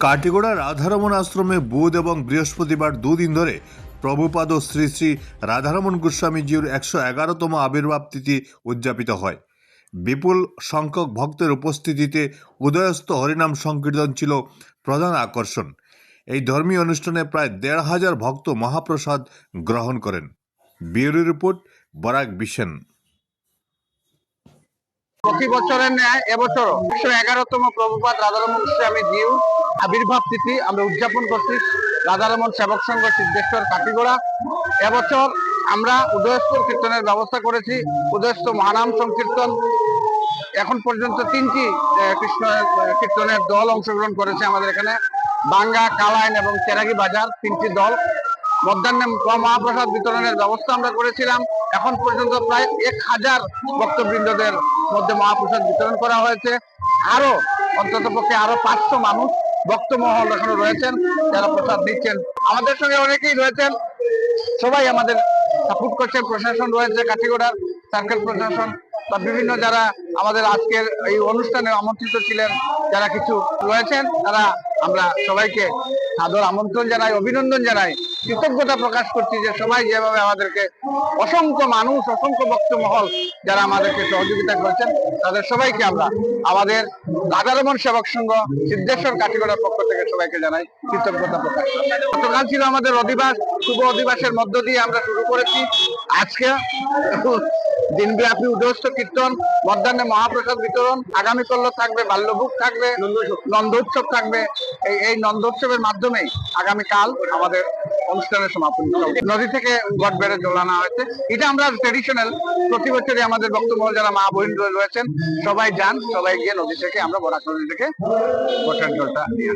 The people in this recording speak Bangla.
কাটিগোড়া রাধারমন আশ্রমে বুধ এবং বৃহস্পতিবার দুদিন ধরে প্রভুপাদ ও শ্রী শ্রী রাধারমন গোস্বামীজির একশো এগারোতম আবির্ভাব তিথি উদযাপিত হয়। বিপুল সংখ্যক ভক্তের উপস্থিতিতে উদয়স্থ হরিনাম সংকীর্তন ছিল প্রধান আকর্ষণ। এই ধর্মীয় অনুষ্ঠানে প্রায় দেড় হাজার ভক্ত মহাপ্রসাদ গ্রহণ করেন। বিউরো রিপোর্ট বরাক বিশেন। প্রতি বছরের ন্যায় এবছর একশো এগারোতম প্রভুপাত রাধারমন গোস্বামী জিউ আবির্ভাব তিথি আমরা উদযাপন করছি। রাধারমন সেবক সংঘ সিদ্ধেশ্বর কাটিগোড়া এবছর আমরা উদয়স্তর কীর্তনের ব্যবস্থা করেছি। উদয়স্ত মহানাম সংকীর্তন। এখন পর্যন্ত তিনটি কৃষ্ণ কীর্তনের দল অংশগ্রহণ করেছে আমাদের এখানে। বাঙ্গা, কালাইন এবং চেরাগি বাজার, তিনটি দল। মধ্যাহ্নে মহাপ্রসাদ বিতরণের ব্যবস্থা আমরা করেছিলাম। এখন পর্যন্ত প্রায় এক হাজার ভক্তবৃন্দদের মধ্যে মহাপ্রসাদ বিতরণ করা হয়েছে। আরও, অন্তত পক্ষে আরও পাঁচশো মানুষ ভক্তমহল এখনও রয়েছেন, যারা প্রসাদ দিচ্ছেন আমাদের সঙ্গে অনেকেই রয়েছেন। সবাই আমাদের সাপোর্ট করছেন। প্রশাসন রয়েছে কাঠিগোড়ার সার্কেল প্রশাসন, বা বিভিন্ন যারা আমাদের আজকের এই অনুষ্ঠানে আমন্ত্রিত ছিলেন, যারা কিছু রয়েছেন, তারা আমরা সবাইকে সাদর আমন্ত্রণ জানাই, অভিনন্দন জানাই। কৃতজ্ঞতা প্রকাশ করছি যে সবাই যেভাবে আমাদেরকে অসংখ্য মানুষ, অসংখ্য ভক্ত মহল যারা আমাদেরকে সহযোগিতা করেছেন, তাদের সবাইকে আমরা আমাদের রাধারমন সেবক সংঘ, সিদ্ধেশ্বর কাঠিগড়ার পক্ষ থেকে সবাইকে জানাই কৃতজ্ঞতা প্রকাশ গতকাল ছিল আমাদের অধিবাস, শুভ অধিবাসের মধ্য দিয়ে আমরা শুরু করেছি। আজকে দিনব্যাপী উদয়স্ত কীর্তন, মধ্যাহ্নে মহাপ্রসাদ বিতরণ আগামীকাল থাকবে, বাল্যভোগ থাকবে নন্দ উৎসব থাকবে। এই এই নন্দ উৎসবের মাধ্যমেই আগামীকাল আমাদের অনুষ্ঠানের সমাপন নদী থেকে গট বেড়ে হয়েছে। এটা আমরা ট্রেডিশনাল প্রতি বছরই আমাদের বক্তব্য যারা মা বোন রয়েছেন, সবাই যান, সবাই গিয়ে নদী থেকে, আমরা বরাক নদী থেকে গটের জলটা নিয়ে